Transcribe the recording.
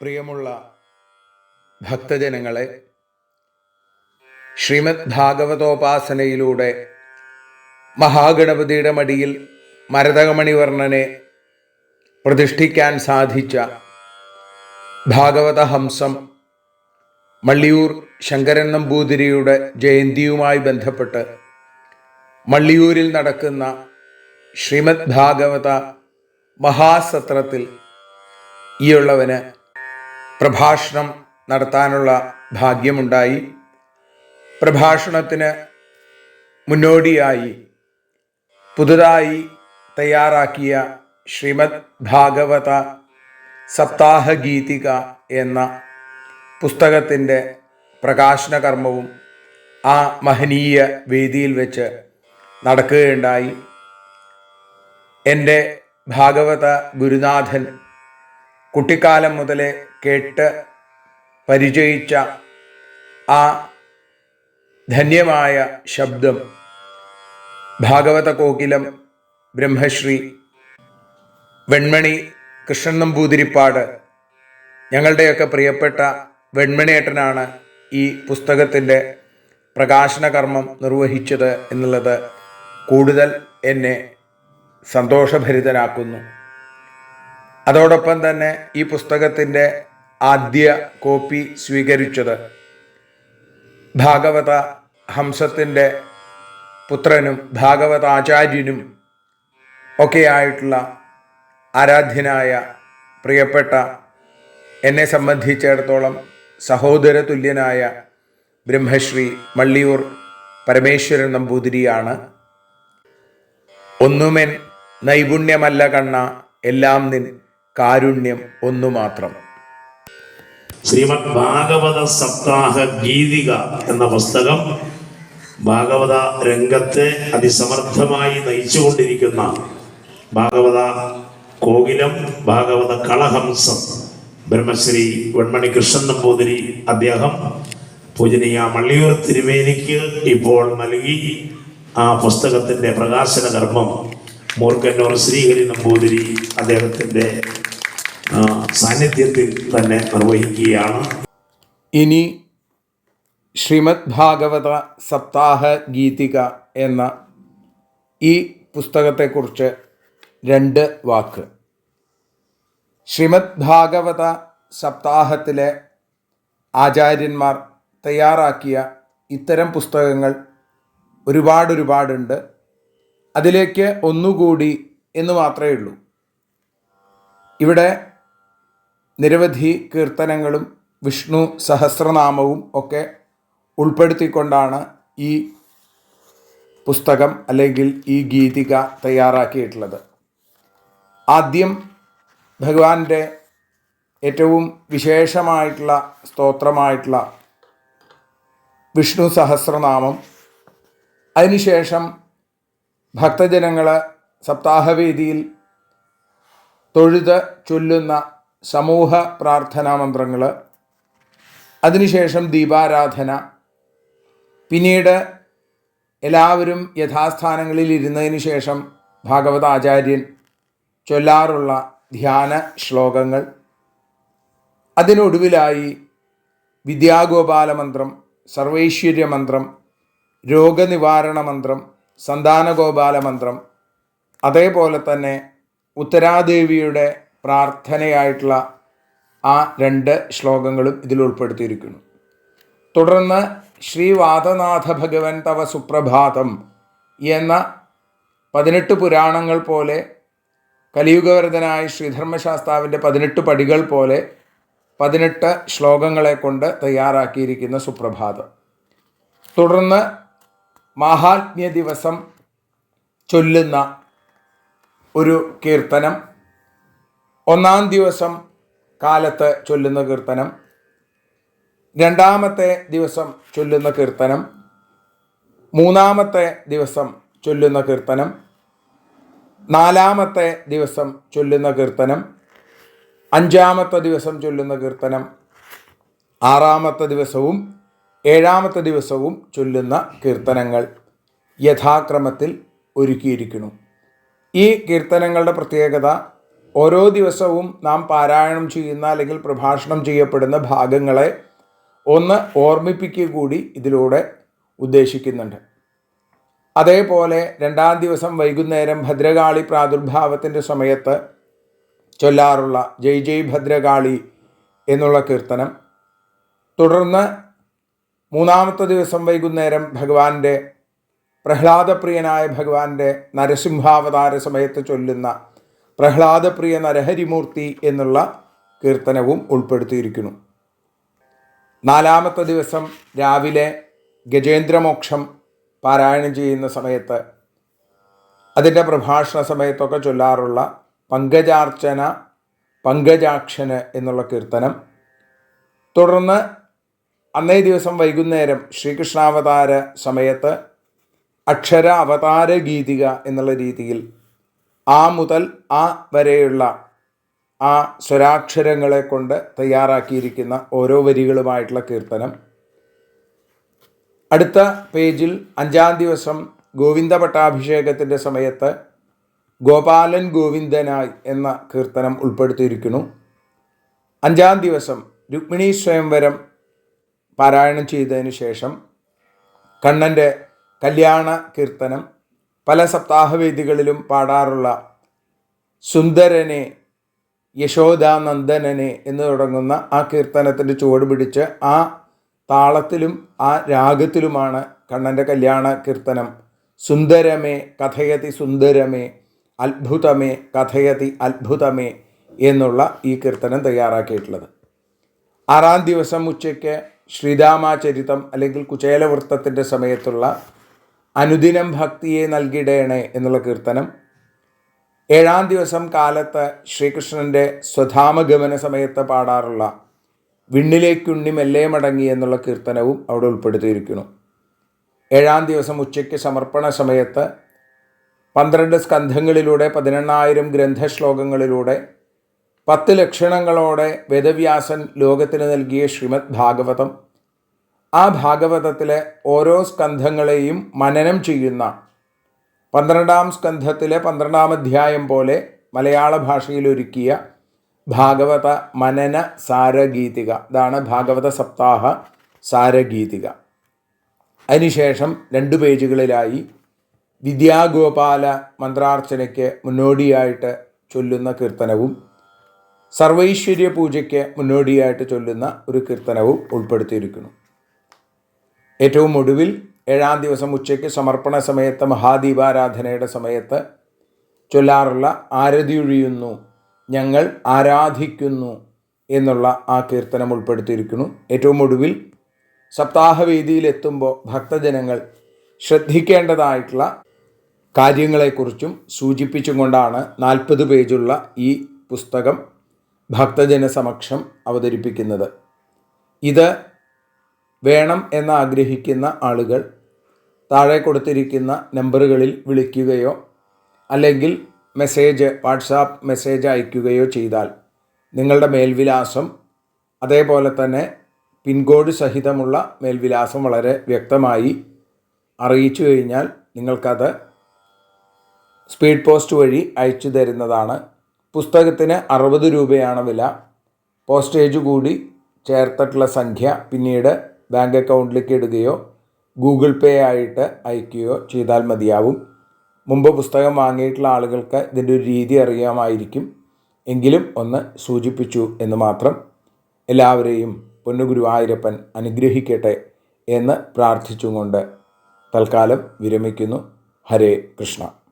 പ്രിയമുള്ള ഭക്തജനങ്ങളെ ശ്രീമദ് ഭാഗവതോപാസനയിലൂടെ മഹാഗണപതിയുടെ മടിയിൽ മരതകമണിവർണനെ പ്രതിഷ്ഠിക്കാൻ സാധിച്ച ഭാഗവത ഹംസം മള്ളിയൂർ ശങ്കരൻ നമ്പൂതിരിയുടെ ജയന്തിയുമായി ബന്ധപ്പെട്ട് മള്ളിയൂരിൽ നടക്കുന്ന ശ്രീമദ് ഭാഗവത മഹാസത്രത്തിൽ ഈയുള്ളവന് പ്രഭാഷണം നടത്താനുള്ള ഭാഗ്യമുണ്ടായി. പ്രഭാഷണത്തിന് മുന്നോടിയായി പുതുതായി തയ്യാറാക്കിയ ശ്രീമദ് ഭാഗവത സപ്താഹഗീതിക എന്ന പുസ്തകത്തിന്റെ പ്രകാശന കർമ്മവും ആ മഹനീയ വേദിയിൽ വെച്ച് നടക്കുകയുണ്ടായി. എന്റെ ഭാഗവത ഗുരുനാഥൻ കുട്ടിക്കാലം മുതലേ കേട്ട് പരിചയിച്ച ആ ധന്യമായ ശബ്ദം ഭാഗവത കോകിലം ബ്രഹ്മശ്രീ വെൺമണി കൃഷ്ണൻ നമ്പൂതിരിപ്പാട് ഞങ്ങളുടെയൊക്കെ പ്രിയപ്പെട്ട വെൺമണിയേട്ടനാണ് ഈ പുസ്തകത്തിന്റെ പ്രകാശന കർമ്മം നിർവഹിച്ചത് എന്നുള്ളത് കൂടുതൽ എന്നെ സന്തോഷഭരിതനാക്കുന്നു. അതോടൊപ്പം തന്നെ ഈ പുസ്തകത്തിന്റെ ആദ്യ കോപ്പി സ്വീകരിച്ചത് ഭാഗവത ഹംസത്തിന്റെ പുത്രനും ഭാഗവതാചാര്യനും ഒക്കെയായിട്ടുള്ള ആരാധ്യനായ പ്രിയപ്പെട്ട എന്നെ സംബന്ധിച്ചിടത്തോളം സഹോദര തുല്യനായ ബ്രഹ്മശ്രീ മള്ളിയൂർ പരമേശ്വരൻ നമ്പൂതിരിയാണ്. ഒന്നുമെൻ നൈപുണ്യമല്ല കണ്ണ എല്ലാം നിൻ കാരുണ്യം ഒന്നു മാത്രം. ശ്രീമദ് ഭാഗവത സപ്താഹ ഗീതിക എന്ന പുസ്തകം ഭാഗവത രംഗത്തെ അതിസമർത്ഥമായി നയിച്ചുകൊണ്ടിരിക്കുന്ന ഭാഗവത കോകിലം ഭാഗവത കളഹംസം ബ്രഹ്മശ്രീ വെൺമണി കൃഷ്ണൻ നമ്പൂതിരി അദ്ദേഹം പൂജനീയ മള്ളിയൂർ തിരുമേനിക്ക് ഇപ്പോൾ നൽകി ആ പുസ്തകത്തിന്റെ പ്രകാശന കർമ്മം മൂർക്കന്നൂർ ശ്രീഹരി നമ്പൂതിരി അദ്ദേഹത്തിന്റെ സാന്നിധ്യത്തിൽ തന്നെ നിർവഹിക്കുകയാണ്. ഇനി ശ്രീമദ് ഭാഗവത സപ്താഹ ഗീതിക എന്ന ഈ പുസ്തകത്തെക്കുറിച്ച് രണ്ട് വാക്ക്. ശ്രീമദ് ഭാഗവത സപ്താഹത്തിലെ ആചാര്യന്മാർ തയ്യാറാക്കിയ ഇത്തരം പുസ്തകങ്ങൾ ഒരുപാട് ഒരുപാടുണ്ട് അതിലേക്ക് ഒന്നുകൂടി എന്ന് മാത്രമേ ഉള്ളൂ. ഇവിടെ നിരവധി കീർത്തനങ്ങളും വിഷ്ണു സഹസ്രനാമവും ഒക്കെ ഉൾപ്പെടുത്തിക്കൊണ്ടാണ് ഈ പുസ്തകം അല്ലെങ്കിൽ ഈ ഗീതിക തയ്യാറാക്കിയിട്ടുള്ളത്. ആദ്യം ഭഗവാന്റെ ഏറ്റവും വിശേഷമായിട്ടുള്ള സ്തോത്രമായിട്ടുള്ള വിഷ്ണു സഹസ്രനാമം അതിനുശേഷം ഭക്തജനങ്ങൾ സപ്താഹവേദിയിൽ തൊഴുത് ചൊല്ലുന്ന സമൂഹ പ്രാർത്ഥനാ മന്ത്രങ്ങൾ അതിനുശേഷം ദീപാരാധന പിന്നീട് എല്ലാവരും യഥാസ്ഥാനങ്ങളിൽ ഇരുന്നതിന് ശേഷം ഭാഗവതാചാര്യൻ ചൊല്ലാറുള്ള ധ്യാന ശ്ലോകങ്ങൾ. അതിനൊടുവിലായി വിദ്യാഗോപാല മന്ത്രം സർവൈശ്വര്യ മന്ത്രം രോഗനിവാരണ മന്ത്രം സന്താനഗോപാല മന്ത്രം അതേപോലെ തന്നെ ഉത്തരാദേവിയുടെ പ്രാർത്ഥനയായിട്ടുള്ള ആ രണ്ട് ശ്ലോകങ്ങളും ഇതിൽ ഉൾപ്പെടുത്തിയിരിക്കുന്നു. തുടർന്ന് ശ്രീ വാദനാഥ ഭഗവൻ തവ സുപ്രഭാതം എന്ന പതിനെട്ട് പുരാണങ്ങൾ പോലെ കലിയുഗവരതനായ ശ്രീധർമ്മശാസ്താവിന്റെ പതിനെട്ട് പടികൾ പോലെ പതിനെട്ട് ശ്ലോകങ്ങളെ കൊണ്ട് തയ്യാറാക്കിയിരിക്കുന്ന സുപ്രഭാതം. തുടർന്ന് മാഹാത്മ്യ ദിവസം ചൊല്ലുന്ന ഒരു കീർത്തനം. ഒന്നാം ദിവസം കാലത്ത് ചൊല്ലുന്ന കീർത്തനം. രണ്ടാമത്തെ ദിവസം ചൊല്ലുന്ന കീർത്തനം. മൂന്നാമത്തെ ദിവസം ചൊല്ലുന്ന കീർത്തനം. നാലാമത്തെ ദിവസം ചൊല്ലുന്ന കീർത്തനം. അഞ്ചാമത്തെ ദിവസം ചൊല്ലുന്ന കീർത്തനം. ആറാമത്തെ ദിവസവും ഏഴാമത്തെ ദിവസവും ചൊല്ലുന്ന കീർത്തനങ്ങൾ യഥാക്രമത്തിൽ ഒരുക്കിയിരിക്കുന്നു. ഈ കീർത്തനങ്ങളുടെ പ്രത്യേകത ഓരോ ദിവസവും നാം പാരായണം ചെയ്യുന്ന അല്ലെങ്കിൽ പ്രഭാഷണം ചെയ്യപ്പെടുന്ന ഭാഗങ്ങളെ ഒന്ന് ഓർമ്മിപ്പിക്കുക കൂടി ഇതിലൂടെ ഉദ്ദേശിക്കുന്നുണ്ട്. അതേപോലെ രണ്ടാം ദിവസം വൈകുന്നേരം ഭദ്രകാളി പ്രാദുർഭാവത്തിന്റെ സമയത്ത് ചൊല്ലാറുള്ള ജയ് ജയ് ഭദ്രകാളി എന്നുള്ള കീർത്തനം തുടർന്ന് മൂന്നാമത്തെ ദിവസം വൈകുന്നേരം ഭഗവാന്റെ പ്രഹ്ലാദപ്രിയനായ ഭഗവാന്റെ നരസിംഹാവതാര സമയത്ത് ചൊല്ലുന്ന പ്രഹ്ലാദപ്രിയ നരഹരിമൂർത്തി എന്നുള്ള കീർത്തനവും ഉൾപ്പെടുത്തിയിരിക്കുന്നു. നാലാമത്തെ ദിവസം രാവിലെ ഗജേന്ദ്രമോക്ഷം പാരായണം ചെയ്യുന്ന സമയത്ത് അതിന്റെ പ്രഭാഷണ സമയത്തൊക്കെ ചൊല്ലാറുള്ള പങ്കജാർച്ചന പങ്കജാക്ഷന് എന്നുള്ള കീർത്തനം. തുടർന്ന് അന്നേ ദിവസം വൈകുന്നേരം ശ്രീകൃഷ്ണാവതാര സമയത്ത് അക്ഷര അവതാര ഗീതിക എന്നുള്ള രീതിയിൽ ആ മുതൽ ആ വരെയുള്ള ആ സ്വരാക്ഷരങ്ങളെ കൊണ്ട് തയ്യാറാക്കിയിരിക്കുന്ന ഓരോ വരികളുമായിട്ടുള്ള കീർത്തനം. അടുത്ത പേജിൽ അഞ്ചാം ദിവസം ഗോവിന്ദ പട്ടാഭിഷേകത്തിന്റെ സമയത്ത് ഗോപാലൻ ഗോവിന്ദനായി എന്ന കീർത്തനം ഉൾപ്പെടുത്തിയിരിക്കുന്നു. അഞ്ചാം ദിവസം രുക്മിണി സ്വയംവരം പാരായണം ചെയ്തതിന് ശേഷം കണ്ണന്റെ കല്യാണ കീർത്തനം പല സപ്താഹവേദികളിലും പാടാറുള്ള സുന്ദരനെ യശോദാനന്ദനനെ എന്ന് തുടങ്ങുന്ന ആ കീർത്തനത്തിന്റെ ചുവട് പിടിച്ച് ആ താളത്തിലും ആ രാഗത്തിലുമാണ് കണ്ണന്റെ കല്യാണ കീർത്തനം. സുന്ദരമേ കഥയതി സുന്ദരമേ അത്ഭുതമേ കഥയതി അത്ഭുതമേ എന്നുള്ള ഈ കീർത്തനം തയ്യാറാക്കിയിട്ടുള്ളത്. ആറാം ദിവസം ഉച്ചയ്ക്ക് ശ്രീരാമാചരിതം അല്ലെങ്കിൽ കുചേലവൃത്തത്തിന്റെ സമയത്തുള്ള അനുദിനം ഭക്തിയെ നൽകിയിടേണേ എന്നുള്ള കീർത്തനം. ഏഴാം ദിവസം കാലത്ത് ശ്രീകൃഷ്ണന്റെ സ്വധാമഗമന സമയത്ത് പാടാറുള്ള വിണ്ണിലേക്കുണ്ണി മെല്ലേ മടങ്ങി എന്നുള്ള കീർത്തനവും അവിടെ ഉൾപ്പെടുത്തിയിരിക്കുന്നു. ഏഴാം ദിവസം ഉച്ചയ്ക്ക് സമർപ്പണ സമയത്ത് പന്ത്രണ്ട് സ്കന്ധങ്ങളിലൂടെ പതിനെണ്ണായിരം ഗ്രന്ഥശ്ലോകങ്ങളിലൂടെ പത്ത് ലക്ഷണങ്ങളോടെ വേദവ്യാസൻ ലോകത്തിന് നൽകിയ ശ്രീമദ് ഭാഗവതം. ആ ഭാഗവതത്തിലെ ഓരോ സ്കന്ധങ്ങളെയും മനനം ചെയ്യുന്ന പന്ത്രണ്ടാം സ്കന്ധത്തിലെ പന്ത്രണ്ടാം അധ്യായം പോലെ മലയാള ഭാഷയിൽ ഒരുക്കിയ ഭാഗവത മനന സാരഗീതിക. ഇതാണ് ഭാഗവത സപ്താഹ സാരഗീതിക. അതിനുശേഷം രണ്ട് പേജുകളിലായി വിദ്യാഗോപാല മന്ത്രാർച്ചനയ്ക്ക് മുന്നോടിയായിട്ട് ചൊല്ലുന്ന കീർത്തനവും സർവൈശ്വര്യ പൂജയ്ക്ക് മുന്നോടിയായിട്ട് ചൊല്ലുന്ന ഒരു കീർത്തനവും ഉൾപ്പെടുത്തിയിരിക്കുന്നു. ഏറ്റവും ഒടുവിൽ ഏഴാം ദിവസം ഉച്ചയ്ക്ക് സമർപ്പണ സമയത്ത് മഹാദീപാരാധനയുടെ സമയത്ത് ചൊല്ലാറുള്ള ആരതിയൊഴിയുന്നു ഞങ്ങൾ ആരാധിക്കുന്നു എന്നുള്ള ആ കീർത്തനം ഉൾപ്പെടുത്തിയിരിക്കുന്നു. ഏറ്റവും ഒടുവിൽ സപ്താഹവേദിയിൽ എത്തുമ്പോൾ ഭക്തജനങ്ങൾ ശ്രദ്ധിക്കേണ്ടതായിട്ടുള്ള കാര്യങ്ങളെക്കുറിച്ചും സൂചിപ്പിച്ചും കൊണ്ടാണ് നാൽപ്പത് പേജുള്ള ഈ പുസ്തകം ഭക്തജന സമക്ഷം അവതരിപ്പിക്കുന്നത്. ഇത് വേണം എന്ന് ആഗ്രഹിക്കുന്ന ആളുകൾ താഴെ കൊടുത്തിരിക്കുന്ന നമ്പറുകളിൽ വിളിക്കുകയോ അല്ലെങ്കിൽ മെസ്സേജ് വാട്സാപ്പ് മെസ്സേജ് അയക്കുകയോ ചെയ്താൽ നിങ്ങളുടെ മേൽവിലാസം അതേപോലെ തന്നെ പിൻകോഡ് സഹിതമുള്ള മേൽവിലാസം വളരെ വ്യക്തമായി അറിയിച്ചു കഴിഞ്ഞാൽ നിങ്ങൾക്കത് സ്പീഡ് പോസ്റ്റ് വഴി അയച്ചു തരുന്നതാണ് പുസ്തകത്തിന് അറുപത് രൂപയാണ് വില. പോസ്റ്റേജ് കൂടി ചേർത്തിട്ടുള്ള സംഖ്യ പിന്നീട് ബാങ്ക് അക്കൗണ്ടിലേക്ക് ഇടുകയോ ഗൂഗിൾ പേ ആയിട്ട് അയക്കുകയോ ചെയ്താൽ മതിയാവും. മുമ്പ് പുസ്തകം വാങ്ങിയിട്ടുള്ള ആളുകൾക്ക് ഇതിന്റെ ഒരു രീതി അറിയാമായിരിക്കും. എങ്കിലും ഒന്ന് സൂചിപ്പിച്ചു എന്ന് മാത്രം എല്ലാവരെയും പൊന്നുഗുരുവായൂരപ്പൻ അനുഗ്രഹിക്കട്ടെ എന്ന് പ്രാർത്ഥിച്ചുകൊണ്ട് തൽക്കാലം വിരമിക്കുന്നു. ഹരേ കൃഷ്ണ.